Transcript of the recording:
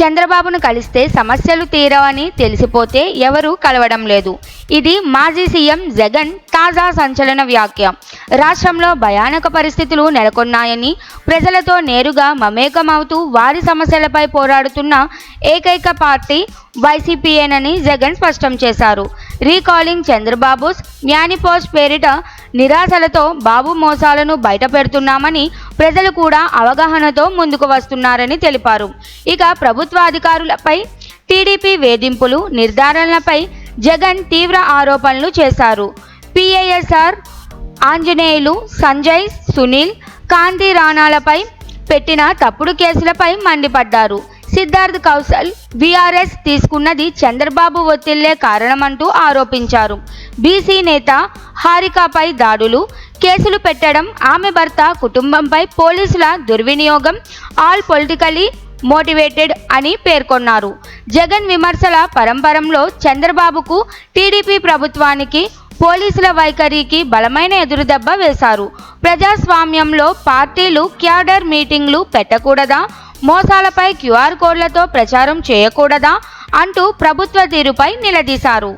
చంద్రబాబును కలిస్తే సమస్యలు తీరవని తెలిసిపోతే ఎవరూ కలవడం లేదు. ఇది మాజీ సీఎం జగన్ తాజా సంచలన వ్యాఖ్య. రాష్ట్రంలో భయానక పరిస్థితులు నెలకొన్నాయని ప్రజలతో నేరుగా మమేకమవుతూ వారి సమస్యలపై పోరాడుతున్న ఏకైక పార్టీ వైసీపీయేనని జగన్ స్పష్టం చేశారు. రీకాలింగ్ చంద్రబాబుస్ మ్యానిపోస్ట్ పేరిట నిరాశలతో బాబు మోసాలను బయటపెడుతున్నామని ప్రజలు కూడా అవగాహనతో ముందుకు వస్తున్నారని తెలిపారు. ఇక ప్రభుత్వాధికారులపై టీడీపీ వేధింపులు నిర్ధారణలపై జగన్ తీవ్ర ఆరోపణలు చేశారు. పిఏఎస్ఆర్ ఆంజనేయులు సంజయ్ సునీల్ కాంతి రాణాలపై పెట్టిన తప్పుడు కేసులపై మండిపడ్డారు. సిద్ధార్థ్ కౌశల్ బీఆర్ఎస్ తీసుకున్నది చంద్రబాబు ఒత్తిళ్ళే కారణమంటూ ఆరోపించారు. బీసీ నేత హారికపై దాడులు కేసులు పెట్టడం ఆమె భర్త కుటుంబంపై పోలీసుల దుర్వినియోగం ఆల్ పొలిటికలీ మోటివేటెడ్ అని పేర్కొన్నారు. జగన్ విమర్శల పరంపరంలో చంద్రబాబుకు టీడీపీ ప్రభుత్వానికి పోలీసుల వైఖరికి బలమైన ఎదురుదెబ్బ వేశారు. ప్రజాస్వామ్యంలో పార్టీలు క్యాడర్ మీటింగ్లు పెట్టకూడదా? మోసాలపై క్యూఆర్ కోడ్లతో ప్రచారం చేయకూడదా? అంటూ ప్రభుత్వ తీరుపై నిలదీశారు.